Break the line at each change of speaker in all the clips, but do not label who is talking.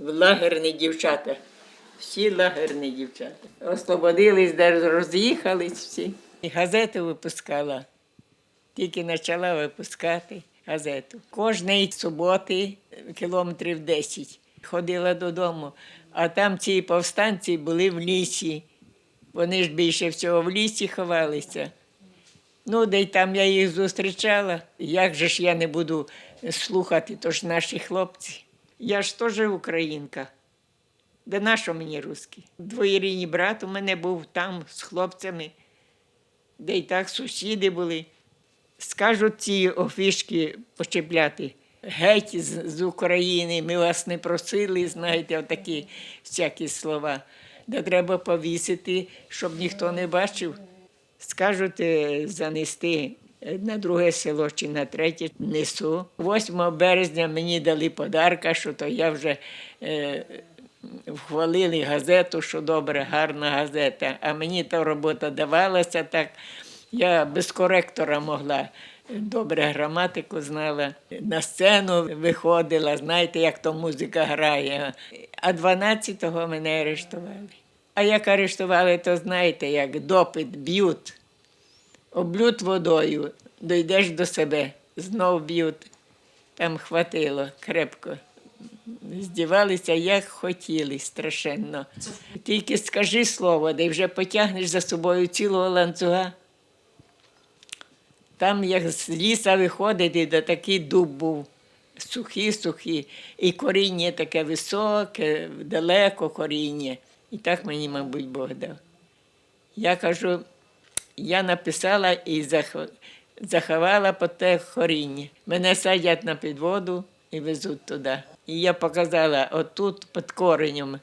лагерні дівчата. Всі лагерні дівчата. Освободились, де роз'їхались всі. І газету випускала. Тільки почала випускати газету. Кожної суботи кілометрів 10 ходила додому, а там ці повстанці були в лісі. Вони ж більше всього в лісі ховалися. Ну, де й там я їх зустрічала. Як же ж я не буду слухати, то ж наші хлопці. Я ж теж українка. Де нащо мені русський? Двоєрідний брат у мене був там з хлопцями, де й так сусіди були. Скажуть ці офішки почепляти. Геть з, з України, ми вас не просили, знаєте, отакі всякі слова. Де треба повісити, щоб ніхто не бачив. Скажуть е, занести на друге село чи на третє несу. 8 березня мені дали подарка, що то я вже е, вхвалили газету, що добре, гарна газета. А мені та робота давалася так. Я без коректора могла. Добре граматику знала. На сцену виходила, знаєте, як то музика грає. А 12-го мене арештували. А як арештували, то знаєте, як допит б'ють, облють водою, дійдеш до себе, знов б'ють. Там хватило крепко. Здівалися, як хотіли, страшенно. Тільки скажи слово, де вже потягнеш за собою цілого ланцюга. Там, як з ліса виходити, де такий дуб був, сухий, сухий, і коріння таке високе, далеко коріння. І так мені, мабуть, Бог дав. Я кажу, я написала і зах- заховала по те коріння. Мене садять на підводу і везуть туди. І я показала, отут під коренем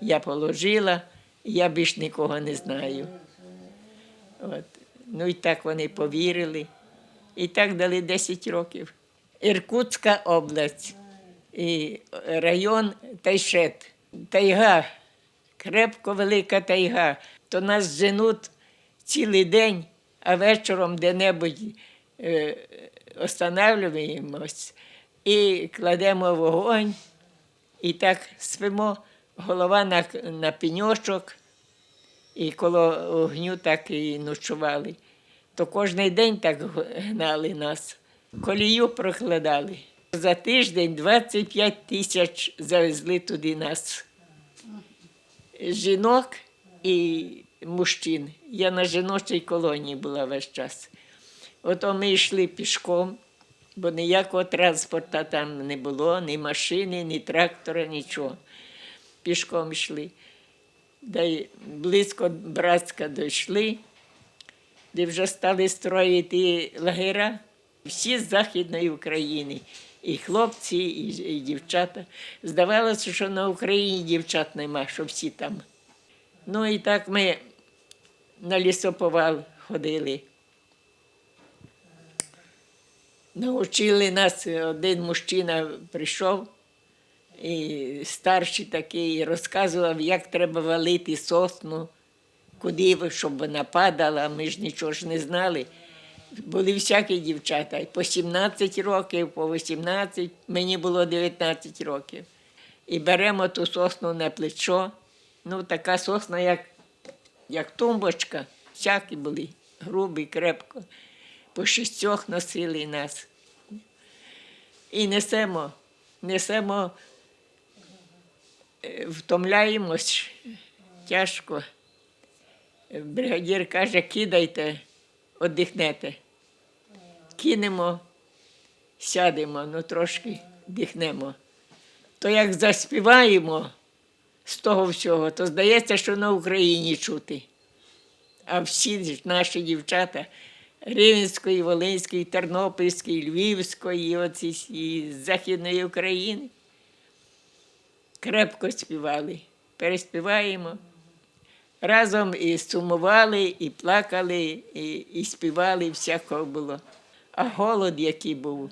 я положила, і я більш нікого не знаю. От. Ну і так вони повірили. І так дали 10 років. Іркутська область, і район Тайшет. Тайга, крепко велика тайга. То нас женуть цілий день, а вечором де-небудь е, останавлюємось і кладемо вогонь, і так спимо, голова на, на пеньочок, і коло огню так і ночували. То кожен день так гнали нас. Колію прокладали. За тиждень 25 тисяч завезли туди нас. Жінок і мужчин. Я на жіночій колонії була весь час. Ото ми йшли пішком, бо ніякого транспорту там не було, ні машини, ні трактора, нічого. Пішком йшли. Де й близько Братська дійшли, де вже стали строїти лагера. Всі з Західної України, і хлопці, і, і дівчата. Здавалося, що на Україні дівчат нема, що всі там. Ну і так ми на лісоповал ходили. Научили нас, один мужчина прийшов, і старший такий розказував, як треба валити сосну, куди, щоб вона падала, ми ж нічого ж не знали. Були всякі дівчата, по 17 років, по 18, мені було 19 років. І беремо ту сосну на плечо. Ну, така сосна, як, як тумбочка, всякі були, грубі, крепко. По шістьох носили нас. І несемо, несемо, е, втомляємось тяжко. Бригадір каже, кидайте, оддихнете. Кинемо, сядемо, ну трошки дихнемо. То як заспіваємо з того всього, то здається, що на Україні чути. А всі наші дівчата Рівненської, Волинської, Тернопільської, Львівської, оці, Західної України крепко співали. Переспіваємо. Разом і сумували, і плакали, і, і співали, всякого було. А голод, який був,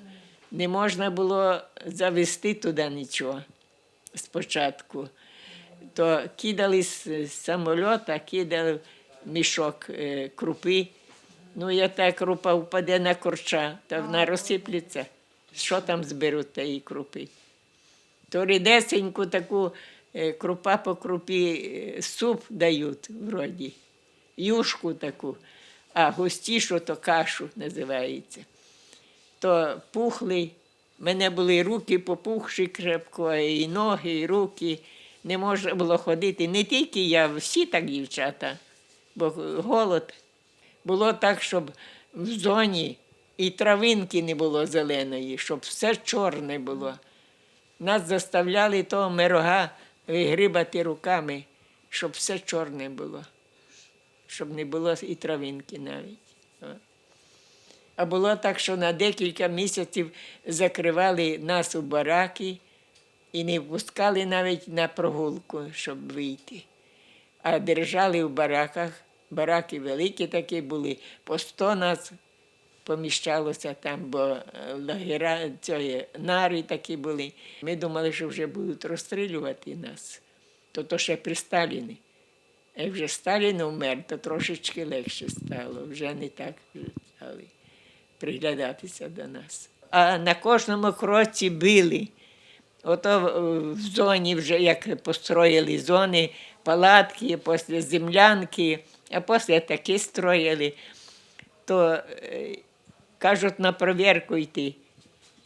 не можна було завести туди нічого спочатку. То кидали з самольота, кидали мішок е, крупи. Ну, я та крупа впаде на корча, та вона розсиплеться. Що там зберуть тієї крупи? То рідесеньку таку е, крупа по крупі е, суп дають вроді, юшку таку, а густішу то кашу називається. То пухли, в мене були руки попухші крепко, і ноги, і руки. Не можна було ходити. Не тільки я, всі так дівчата, бо голод. Було так, щоб в зоні і травинки не було зеленої, щоб все чорне було. Нас заставляли того мирога вигрибати руками, щоб все чорне було, щоб не було і травинки навіть. А було так, що на декілька місяців закривали нас у бараки і не пускали навіть на прогулку, щоб вийти. А держали в бараках. Бараки великі такі були, по сто нас поміщалося там, бо е, лагера, цієї, нари такі були. Ми думали, що вже будуть розстрілювати нас. То то ще при Сталіні. Як вже Сталін умер, то трошечки легше стало. Вже не так стали приглядатися до нас. А на кожному кроці били. Ото в- в зоні вже як построїли зони, палатки, після землянки, а після такі строїли, то е, кажуть на провірку йти.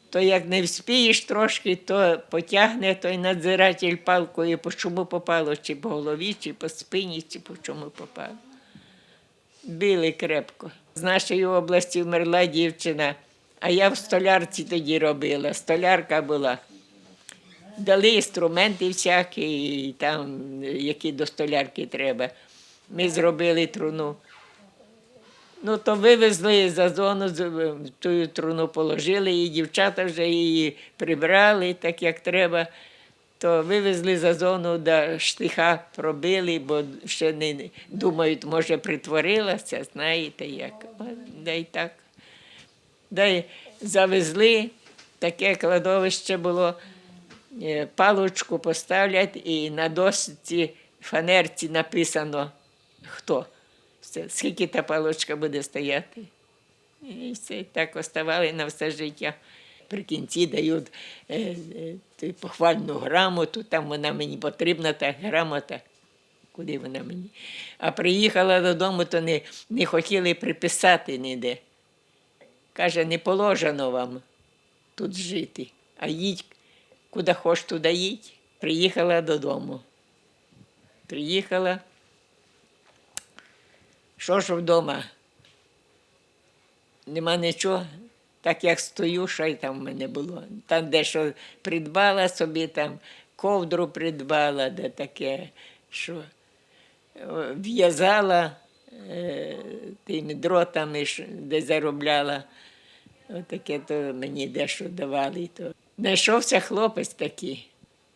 То як не вспієш трошки, то потягне той надзиратель палкою, по чому попало, чи по голові, чи по спині, чи по чому попало. Били крепко. З нашої області вмерла дівчина, а я в столярці тоді робила. Столярка була. Дали інструменти всякі, там, які до столярки треба. Ми зробили труну. Ну, то вивезли за зону, ту труну положили, і дівчата вже її прибрали так, як треба. То вивезли за зону, до штиха пробили, бо ще не думають, може, притворилася, знаєте як. Да так. Да завезли, таке кладовище було, палочку поставлять і на досці фанерці написано хто. Скільки та палочка буде стояти. І все так оставали на все життя. При кінці дають е, е, похвальну грамоту, там вона мені потрібна, та грамота. Куди вона мені? А приїхала додому, то не, не хотіли приписати ніде. Каже, не положено вам тут жити, а їдь куди хоч, туди їдь. Приїхала додому. Приїхала. Що ж вдома? Нема нічого. Так як стою, що й там в мене було. Там дещо придбала собі, там ковдру придбала, де таке, що е, в'язала е, тими дротами, що- де заробляла. Отаке то мені дещо давали. То. Знайшовся хлопець такий.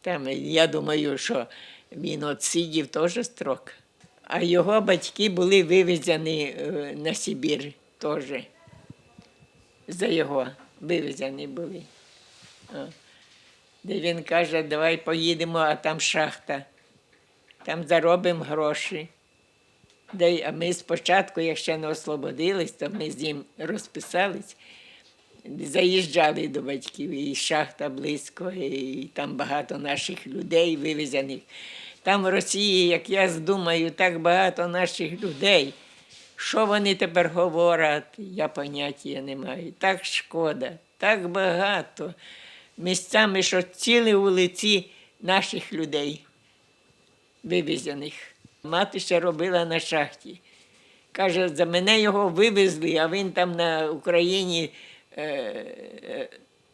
Там, я думаю, що він от сидів теж строк. А його батьки були вивезені е, на Сибір теж. За його вивезені були. Де він каже, давай поїдемо, а там шахта. Там заробимо гроші. А ми спочатку, як ще не освободились, то ми з ним розписались. Заїжджали до батьків, і шахта близько, і там багато наших людей вивезених. Там в Росії, як я думаю, так багато наших людей. Що вони тепер говорять, я поняття не маю. Так шкода, так багато. Місцями, що цілі вулиці наших людей вивезених. Мати ще робила на шахті. Каже, за мене його вивезли, а він там на Україні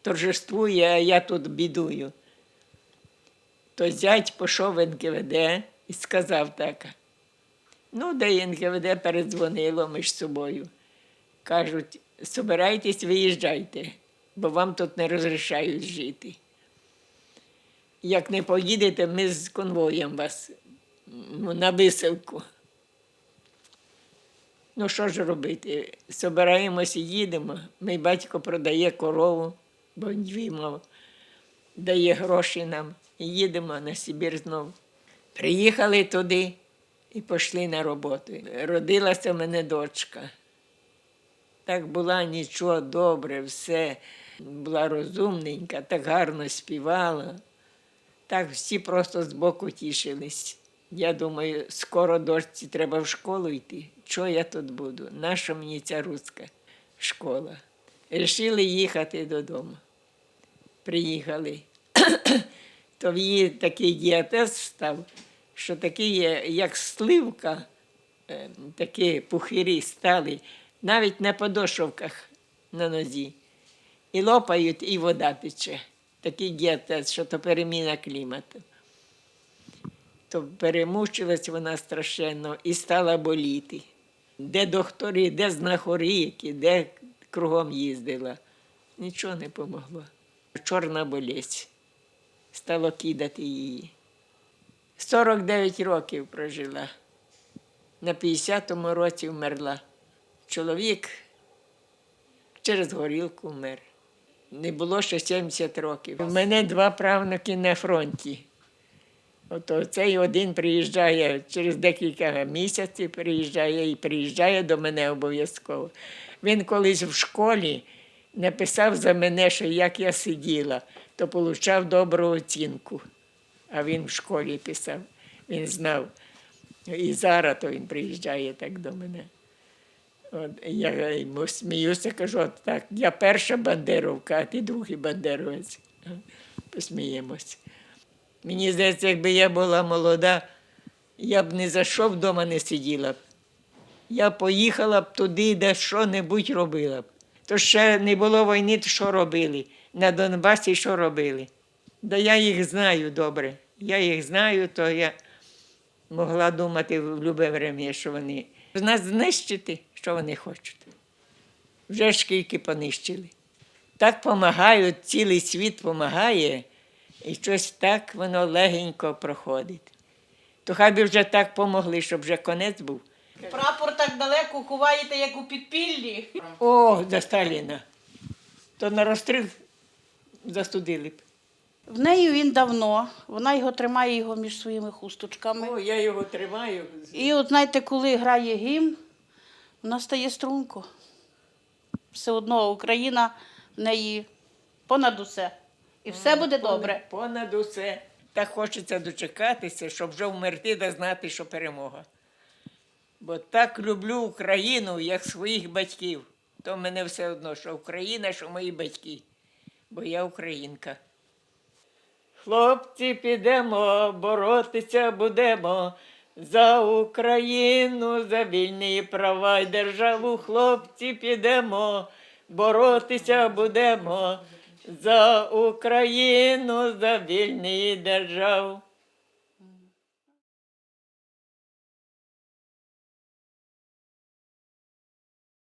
торжествує, а я тут бідую. То зять пішов в НКВД і сказав так. Ну, де НКВД передзвонило між собою. Кажуть, собирайтесь, виїжджайте, бо вам тут не розрішають жити. Як не поїдете, ми з конвоєм вас на висилку. Ну, що ж робити? Собираємося, їдемо. Мій батько продає корову, бо дві мав, дає гроші нам. І їдемо на Сибір знову. Приїхали туди і пішли на роботу. Родилася в мене дочка. Так була нічого добре, все. Була розумненька, так гарно співала. Так всі просто збоку тішились. Я думаю, скоро дочці треба в школу йти. Чого я тут буду? Наша мені ця руська школа? Рішили їхати додому. Приїхали. То в її такий діатез став, що такі, є, як сливка, е, такі пухирі стали, навіть на подошовках на нозі. І лопають, і вода тече. Такий діатез, що то переміна клімату. То перемучилась вона страшенно і стала боліти. Де доктори, де знахори, які, де кругом їздила. Нічого не помогло. Чорна болезнь. Стало кидати її. 49 років прожила. На 50-му році вмерла. Чоловік через горілку вмер. Не було ще 70 років. У мене два правнуки на фронті. Ото цей один приїжджає через декілька місяців, приїжджає і приїжджає до мене обов'язково. Він колись в школі написав за мене, що як я сиділа, то отримав добру оцінку. А він в школі писав, він знав. І зараз то він приїжджає так до мене. От, я йому сміюся, кажу, так, я перша бандеровка, а ти другий бандеровець. Посміємось. Мені здається, якби я була молода, я б ні за що вдома не сиділа б. Я поїхала б туди, де що-небудь робила б. То ще не було війни, то що робили? На Донбасі що робили? Да я їх знаю добре. Я їх знаю, то я могла думати в будь-яке время, що вони нас знищити, що вони хочуть. Вже ж скільки понищили. Так допомагають, цілий світ допомагає, і щось так воно легенько проходить. То хай би вже так помогли, щоб вже конець був.
Прапор так далеко ховаєте, як у підпіллі.
О, за Сталіна. То на розстріл застудили б.
В неї він давно, вона його тримає його між своїми хусточками.
О, я його тримаю.
І от знаєте, коли грає гімн, вона стає струнко. Все одно Україна в неї понад усе. І все буде добре.
Понад усе. Так хочеться дочекатися, щоб вже вмерти да знати, що перемога. Бо так люблю Україну, як своїх батьків. То мене все одно, що Україна, що мої батьки. Бо я українка. Хлопці, підемо, боротися будемо за Україну, за вільні права й державу. Хлопці, підемо, боротися будемо за Україну, за вільний державу.